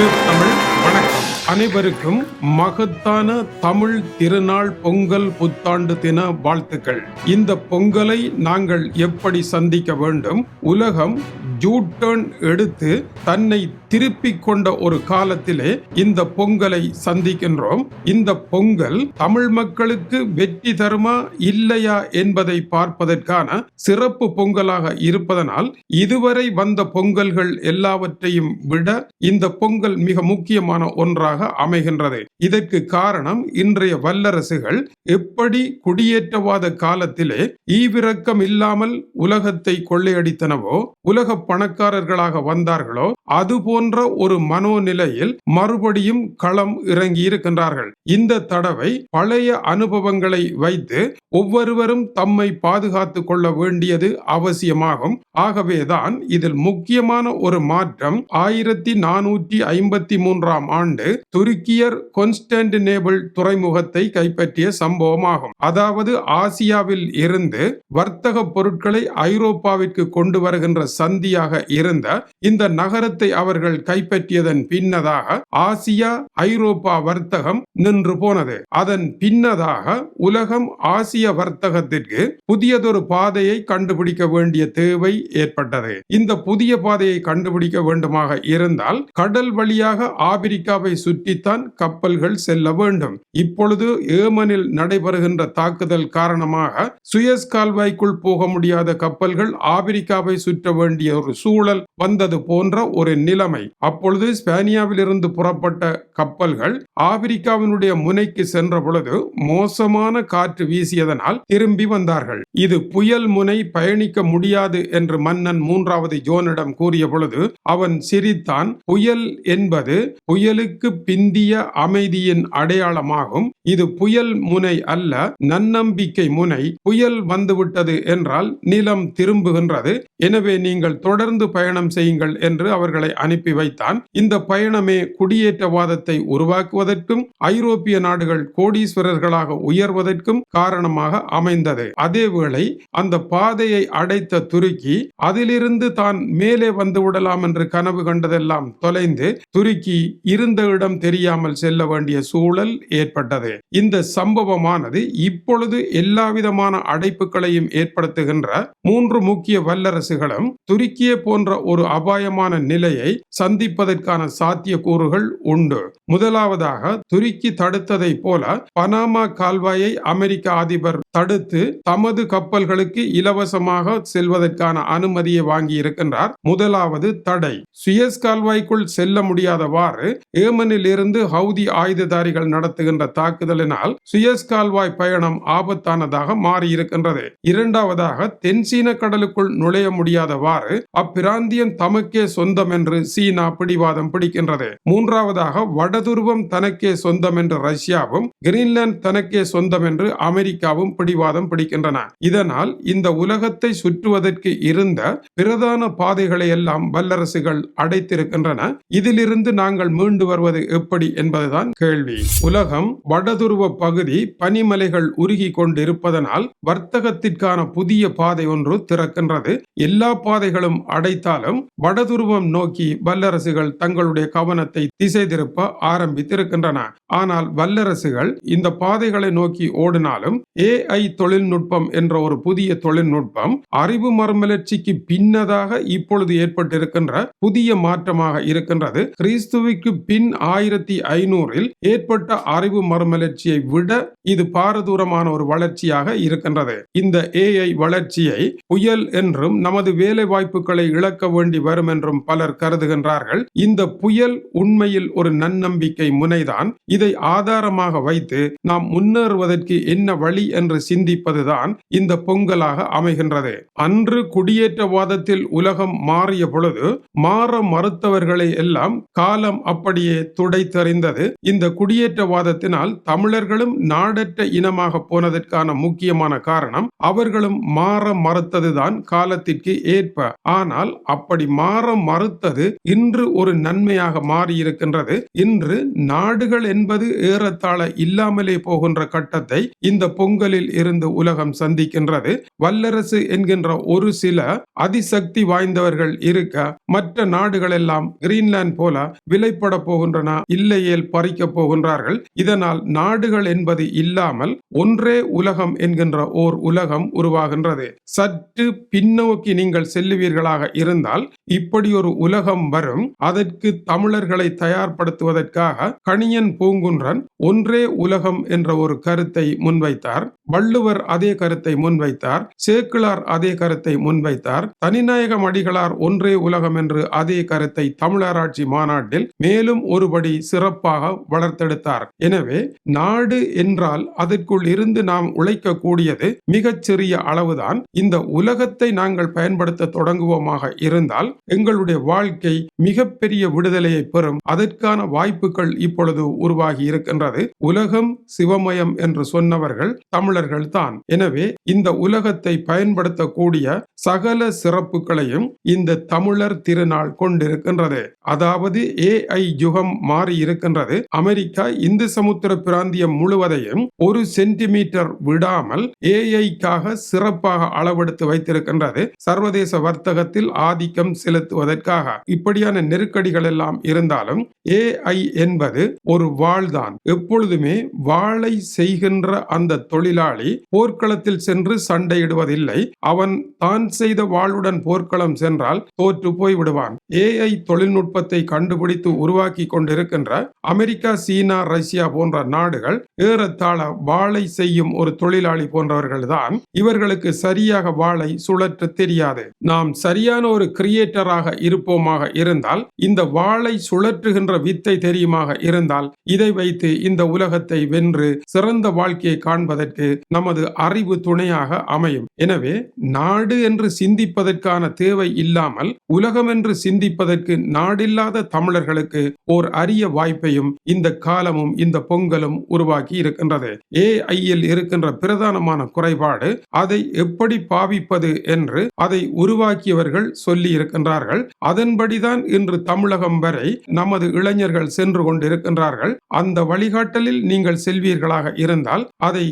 தமிழ் வணக்கம். அனைவருக்கும் மகத்தான தமிழ் திருநாள் பொங்கல் புத்தாண்டு தின வாழ்த்துக்கள். இந்த பொங்கலை நாங்கள் எப்படி சந்திக்க வேண்டும்? உலகம் ஜூட்டர்ன் எடுத்து தன்னை திருப்பிக் கொண்ட ஒரு காலத்திலே இந்த பொங்கலை சந்திக்கின்றோம். இந்த பொங்கல் தமிழ் மக்களுக்கு வெற்றி தருமா இல்லையா என்பதை பார்ப்பதற்கான சிறப்பு பொங்கலாக இருப்பதனால் இதுவரை வந்த பொங்கல்கள் எல்லாவற்றையும் விட இந்த பொங்கல் மிக முக்கியமான ஒன்றாக அமைகின்றது. இதற்கு காரணம் இன்றைய வல்லரசுகள் எப்படி குடியேற்றவாத காலத்திலே ஈவிரக்கம் இல்லாமல் உலகத்தை கொள்ளையடித்தனவோ உலக பணக்காரர்களாக வந்தார்களோ அது போன்ற ஒரு மனோநிலையில் மறுபடியும் களம் இறங்கி இருக்கின்றார்கள் இந்த தடவை பழைய அனுபவங்களை வைத்து ஒவ்வொருவரும் தம்மை பாதுகாத்துக் கொள்ள வேண்டியது அவசியமாகும். ஆகவேதான் இதில் முக்கியமான ஒரு மாற்றம் ஆயிரத்தி நானூற்றி ஐம்பத்தி மூன்றாம் ஆண்டு துருக்கியர் கொன்ஸ்டன்டினேபிள் துறைமுகத்தை கைப்பற்றிய சம்பவமாகும். அதாவது ஆசியாவில் இருந்து வர்த்தக பொருட்களை ஐரோப்பாவிற்கு கொண்டு வருகின்ற சந்தியாக இருந்த இந்த நகரத்தை அவர்கள் கைப்பற்றியதன் பின்னதாக ஆசியா ஐரோப்பா வர்த்தகம் நின்று போனது. அதன் பின்னதாக உலகம் ஆசிய வர்த்தகத்திற்கு புதியதொரு பாதையை கண்டுபிடிக்க வேண்டிய தேவை ஏற்பட்டது. இந்த புதிய பாதையை கண்டுபிடிக்க வேண்டுமாக இருந்தால் கடல் வழியாக ஆபிரிக்காவை சுற்றித்தான் கப்பல்கள் செல்ல வேண்டும். இப்பொழுது ஏமனில் நடைபெறுகின்ற தாக்குதல் காரணமாக சுயஸ் கால்வாய்க்குள் போக முடியாத கப்பல்கள் ஆபிரிக்காவை சுற்ற வேண்டிய ஒரு சூழல் வந்தது போன்ற ஒரு நிலைமை. அப்பொழுது ஸ்பானியாவிலிருந்து புறப்பட்ட கப்பல்கள் ஆப்பிரிக்காவினுடைய முனைக்கு சென்ற பொழுது மோசமான காற்று வீசியதனால் திரும்பி வந்தார்கள். இது புயல் முனை பயணிக்க முடியாது என்று மன்னன் மூன்றாவது ஜோனிடம் கூறிய பொழுது அவன் சிரித்தான் புயல் என்பது புயலுக்கு பிந்திய அமைதியின் அடையாளமாகும். இது புயல் முனை அல்ல நன்னம்பிக்கை முனை. புயல் வந்துவிட்டது என்றால் நிலம் திரும்புகின்றது. எனவே நீங்கள் தொடர்ந்து பயணம் செய்யுங்கள் என்று அவர் அவர்களை அனுப்பி வைத்தான். இந்த பயணமே குடியேற்றவாதத்தை உருவாக்குவதற்கும் ஐரோப்பிய நாடுகள் கோடீஸ்வரர்களாக உயர்வதற்கும் காரணமாக அமைந்தது. அதேவேளை அந்த பாதையை அடைத்த துருக்கி அதிலிருந்து தான் மேலே வந்து விடலாம் என்று கனவு கண்டதெல்லாம் தொலைந்து துருக்கி இருந்த இடம் தெரியாமல் செல்ல வேண்டிய சூழல் ஏற்பட்டது. இந்த சம்பவமானது இப்பொழுது எல்லாவிதமான அடைப்புகளையும் ஏற்படுத்துகின்ற மூன்று முக்கிய வல்லரசுகளும் துருக்கியை போன்ற ஒரு அபாயமான நிலையை சந்திப்பதற்கான சாத்தியக்கூறுகள் உண்டு. முதலாவதாக துருக்கி தடுத்ததை போல பனாமா கால்வாயை அமெரிக்க அதிபர் தடுத்து தமது கப்பல்களுக்கு இலவசமாக செல்வதற்கான அனுமதியை வாங்கி இருக்கின்றார். முதலாவது தடை. சுயஸ் கால்வாய்க்குள் செல்ல முடியாதவாறு ஏமனில் இருந்து ஹவுதி ஆயுததாரிகள் நடத்துகின்ற தாக்குதலினால் சுயஸ் கால்வாய் பயணம் ஆபத்தானதாக மாறியிருக்கின்றது இரண்டாவதாக தென்சீன கடலுக்குள் நுழைய முடியாதவாறு அப்பிராந்தியம் தமக்கே சொந்தம் என்று சீனா பிடிவாதம் பிடிக்கின்றது. மூன்றாவதாக வடதுருவம் தனக்கே சொந்தம் என்று ரஷ்யாவும் கிரீன்லாந்து தனக்கே சொந்தம் என்று அமெரிக்காவும் பிடிவாதம் பிடிக்கின்றன. இதனால் இந்த உலகத்தை சுற்றுவதற்கு இருந்த பிரதான பாதைகளை எல்லாம் வல்லரசுகள் அடைத்திருக்கின்றன. இதிலிருந்து நாங்கள் மீண்டு வருவது எப்படி என்பதுதான் கேள்வி. உலகம் வடதுருவ பகுதி பனிமலைகள் உருகி கொண்டிருப்பதனால் வர்த்தகத்திற்கான புதிய பாதை ஒன்று திறக்கின்றது. எல்லா பாதைகளும் அடைத்தாலும் வடதுருவம் நோக்கி வல்லரசுகள் தங்களுடைய கவனத்தை திசை திருப்ப ஆரம்பித்திருக்கின்றன. ஆனால் வல்லரசுகள் இந்த பாதைகளை நோக்கி ஓடினாலும் ஏ ஏஐ தொழில்நுட்பம் என்ற ஒரு புதிய தொழில்நுட்பம் அறிவு மறுமலர்ச்சிக்கு பின்னதாக இப்பொழுது ஏற்பட்டிருக்கின்ற புதிய மாற்றமாக இருக்கின்றது. கிறிஸ்துவுக்கு பின் ஆயிரத்தி ஐநூறில் ஏற்பட்ட அறிவு மறுமலர்ச்சியை விட இது பாரதூரமான ஒரு வளர்ச்சியாக இருக்கின்றது. இந்த ஏஐ வளர்ச்சியை புயல் என்றும் நமது வேலை வாய்ப்புகளை இழக்க வேண்டி வரும் என்றும் பலர் கருதுகின்றார்கள். இந்த புயல் உண்மையில் ஒரு நன்னம்பிக்கை முனைதான். இதை ஆதாரமாக வைத்து நாம் முன்னேறுவதற்கு என்ன வழி என்று சிந்திப்பதுதான் இந்த பொங்கலாக அமைகின்றது. அன்று குடியேற்றவாதத்தில் உலகம் மாறிய பொழுது மாற மறுத்தவர்களை எல்லாம் காலம் அப்படியே துடைத்தறிந்தது. இந்த குடியேற்றவாதத்தினால் தமிழர்களும் நாடற்ற இனமாக போனதற்கான முக்கியமான காரணம் அவர்களும் மாற மறுத்ததுதான் காலத்திற்கு ஏற்ப. ஆனால் அப்படி மாற மறுத்தது இன்று ஒரு நன்மையாக மாறியிருக்கின்றது. இன்று நாடுகள் என்பது ஏறத்தாழ இல்லாமலே போகின்ற கட்டத்தை இந்த பொங்கலில் இருந்து உலகம் சந்திக்கின்றது. வல்லரசு என்கின்ற ஒரு சில அதிசக்தி வாய்ந்தவர்கள் இருக்க மற்ற நாடுகள் எல்லாம் கிரீன்லாந்து போல விலைப்பட போகின்றன இல்லையேல் பறிக்க போகின்றார்கள். இதனால் நாடுகள் என்பது இல்லாமல் ஒன்றே உலகம் என்கின்ற ஓர் உலகம் உருவாகின்றது. சற்று பின்னோக்கி நீங்கள் செல்லுவீர்களாக இருந்தால் இப்படி ஒரு உலகம் வரும். அதற்கு தமிழர்களை தயார்படுத்துவதற்காக கணியன் பூங்குன்றன் ஒன்றே உலகம் என்ற ஒரு கருத்தை முன்வைத்தார். வள்ளுவர் அதே கருத்தை முன்வைத்தார் சேக்கிழார் அதே கருத்தை முன்வைத்தார் தனிநாயகம் அடிகளார் ஒன்றே உலகம் என்று அதே கருத்தை தமிழராட்சி மாநாட்டில் மேலும் ஒருபடி சிறப்பாக வளர்த்தெடுத்தார். எனவே நாடு என்றால் அதற்குள் இருந்து நாம் உழைக்கக்கூடியது மிகச் சிறிய அளவுதான். இந்த உலகத்தை நாங்கள் பயன்படுத்த தொடங்குவோமாக இருந்தால் எங்களுடைய வாழ்க்கை மிகப்பெரிய விடுதலையை பெறும். அதற்கான வாய்ப்புகள் இப்பொழுது உருவாகி இருக்கின்றது. உலகம் சிவமயம் என்று சொன்னவர்கள் தமிழர்கள் தான் எனவே இந்த உலகத்தை பயன்படுத்தக்கூடிய சகல சிறப்புகளையும் இந்த தமிழர் திருநாள் கொண்டிருக்கின்றது. அதாவது ஏஐ யுகம் மாறி இருக்கின்றது அமெரிக்கா இந்து சமுத்திர பிராந்தியம் முழுவதையும் ஒரு சென்டிமீட்டர் விடாமல் ஏஐக்காக சிறப்பாக அளவெடுத்து வைத்திருக்கின்றது. சர்வதேச வர்த்தகத்தில் ஆதிக்கம் செலுத்துவதற்காக. இப்படியான நெருக்கடிகள் எல்லாம் இருந்தாலும் ஏஐ என்பது ஒரு வாழ்தான். எப்பொழுதுமே வாளை செய்கின்ற அந்த தொழிலாளி. போராளி போர்க்களத்தில் சென்று சண்டையிடுவதில்லை. அவன் தான் செய்த வாளுடன் போர்க்களம் சென்றால் தோற்று போய் விடுவான். ஏஐ தொழில்நுட்பத்தை கண்டுபிடித்து உருவாக்கி கொண்டிருக்கின்ற அமெரிக்கா சீனா ரஷ்யா போன்ற நாடுகள் ஏறத்தாழ வாளை செய்யும் ஒரு தொழிலாளி போன்றவர்கள் தான் இவர்களுக்கு சரியாக வாளை சுழற்ற தெரியாது. நாம் சரியான ஒரு கிரியேட்டராக இருப்போமாக இருந்தால் இந்த வாளை சுழற்றுகின்ற வித்தை தெரியுமாக இருந்தால் இதை வைத்து இந்த உலகத்தை வென்று சிறந்த வாழ்க்கையை காண்பதற்கு நமது அறிவு துணையாக அமையும். எனவே நாடு என்று சிந்திப்பதற்கான தேவை இல்லாமல் உலகம் என்று சிந்திப்பதற்கு நாடில்லாத தமிழர்களுக்கு ஓர் அரிய வாய்ப்பையும் இந்த காலமும் இந்த பொங்கலும் உருவாக்கி இருக்கின்றது. ஏஐயில் இருக்கின்ற பிரதானமான குறைபாடு அதை எப்படி பாவிப்பது என்று அதை உருவாக்கியவர்கள் சொல்லி இருக்கின்றார்கள். அதன்படிதான் இன்று தமிழகம் வரை நமது இளைஞர்கள் சென்று கொண்டிருக்கின்றார்கள். அந்த வழிகாட்டலில் நீங்கள் செல்வீர்களாக இருந்தால் அதை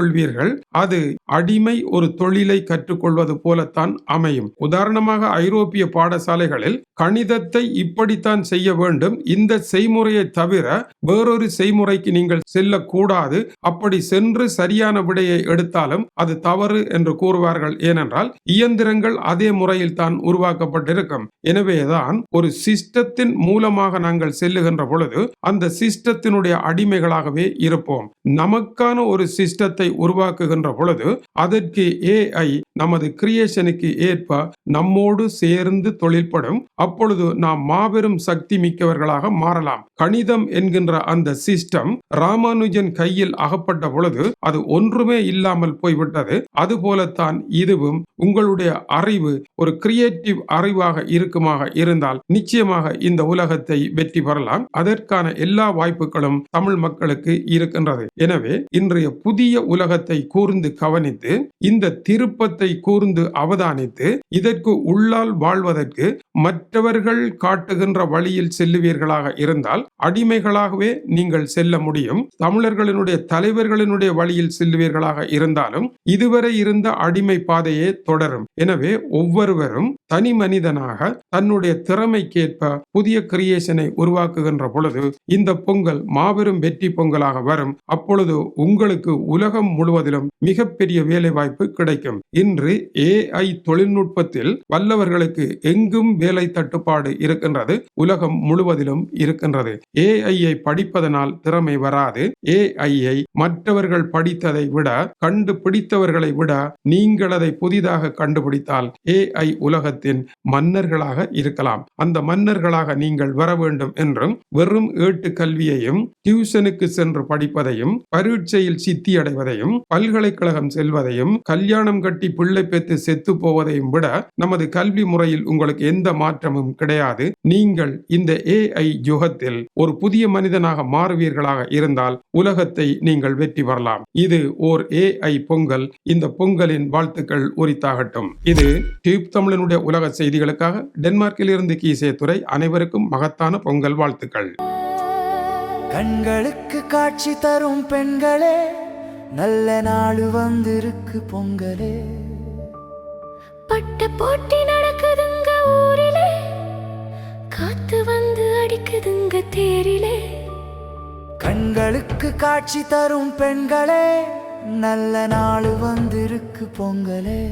கற்றுக்கொள்வீர்கள். அது அடிமை ஒரு தொழிலை கற்றுக்கொள்வது போலத்தான் அமையும். உதாரணமாக ஐரோப்பிய பாடசாலைகளில் கணிதத்தை இப்படித்தான் செய்ய வேண்டும். இந்த செய்முறையை தவிர வேறொரு செய்முறைக்கு நீங்கள் செல்லக்கூடாது. அப்படி சென்று சரியான விடையை எடுத்தாலும் அது தவறு என்று கூறுவார்கள். ஏனென்றால் இயந்திரங்கள் அதே முறையில் தான் உருவாக்கப்பட்டிருக்கும். எனவேதான் ஒரு சிஸ்டத்தின் மூலமாக நாங்கள் செல்லுகின்ற பொழுது அந்த சிஸ்டத்தினுடைய அடிமைகளாகவே இருப்போம். நமக்கான ஒரு சிஸ்டத்தை உருவாக்குகின்ற பொழுது அதற்கு ஏஐ நமது கிரியேஷனுக்கு ஏற்ப நம்மோடு சேர்ந்து தொழில்படும். அப்பொழுது நாம் மாபெரும் சக்தி மிக்கவர்களாக மாறலாம். கணிதம் என்கின்ற அந்த சிஸ்டம் ராமானுஜன் கையில் அகப்பட்ட பொழுது அது ஒன்றுமே இல்லாமல் போய்விட்டது. அதுபோலத்தான் இதுவும் உங்களுடைய அறிவு ஒரு கிரியேட்டிவ் அறிவாக இருக்குமாக இருந்தால் நிச்சயமாக இந்த உலகத்தை வெற்றி பெறலாம். அதற்கான எல்லா வாய்ப்புகளும் தமிழ் மக்களுக்கு இருக்கின்றது. எனவே இன்றைய புதிய உலக உலகத்தை கூர்ந்து கவனித்து இந்த திருப்பத்தை கூர்ந்து அவதானித்து இதற்கு உள்ளால் வாழ்வதற்கு மற்றவர்கள் காட்டுகின்ற வழியில் செல்லுவீர்களாக இருந்தால் அடிமைகளாகவே நீங்கள் செல்ல முடியும். தமிழர்களினுடைய தலைவர்களினுடைய வழியில் செல்லுவீர்களாக இருந்தாலும் இதுவரை இருந்த அடிமை பாதையே தொடரும். எனவே ஒவ்வொருவரும் தனி மனிதனாக தன்னுடைய திறமைக்கேற்ப புதிய கிரியேஷனை உருவாக்குகின்ற பொழுது இந்த பொங்கல் மாபெரும் வெற்றி பொங்கலாக வரும். அப்பொழுது உங்களுக்கு உலகம் முழுவதிலும் மிகப்பெரிய வேலை வாய்ப்பு கிடைக்கும். இன்று ஏஐ தொழில்நுட்பத்தில் வல்லவர்களுக்கு எங்கும் வேலை தட்டுப்பாடு இருக்கின்றது. உலகம் முழுவதிலும் இருக்கின்றது. ஏஐயை படிப்பதனால் திறமை வராது. ஏஐயை மற்றவர்கள் படித்ததை விட கண்டுபிடித்தவர்களை விட நீங்கள் அதை புதிதாக கண்டுபிடித்தால் ஏஐ உலகத்தின் மன்னர்களாக இருக்கலாம். அந்த மன்னர்களாக நீங்கள் வர வேண்டும் என்றும் வெறும் ஏட்டு கல்வியையும் டியூஷனுக்கு சென்று படிப்பதையும் பரீட்சையில் சித்தி அடைவதையும் பல்கலைக்கழகம் செல்வதையும் கல்யாணம் கட்டி பிள்ளை பெற்று செத்து போவதையும் விட நமது கல்வி முறையில் உங்களுக்கு எந்த மாற்றமும் கிடையாது. நீங்கள் இந்த ஏஐ யுகத்தில் ஒரு புதிய மனிதனாக மாறுவீர்களாக இருந்தால் உலகத்தை நீங்கள் வெற்றி பெறலாம். இது ஓர் ஏஐ பொங்கல். இந்த பொங்கலின் வாழ்த்துக்கள் உரித்தாகட்டும். இது டியூப் தமிழனுடைய உலக செய்திகளுக்காக டென்மார்க்கில் இருந்து கீசே துறை அனைவருக்கும் மகத்தான பொங்கல் வாழ்த்துக்கள். கண்களுக்கு காட்சி தரும் பெண்களே நல்ல நாள் வந்திருக்கு பொங்கலே. பட்ட போட்டி நடக்குதுங்க ஊரிலே. காத்து வந்து அடிக்குதுங்க தேரிலே. கண்களுக்கு காட்சி தரும் பெண்களே நல்ல நாள் வந்திருக்கு பொங்கலே.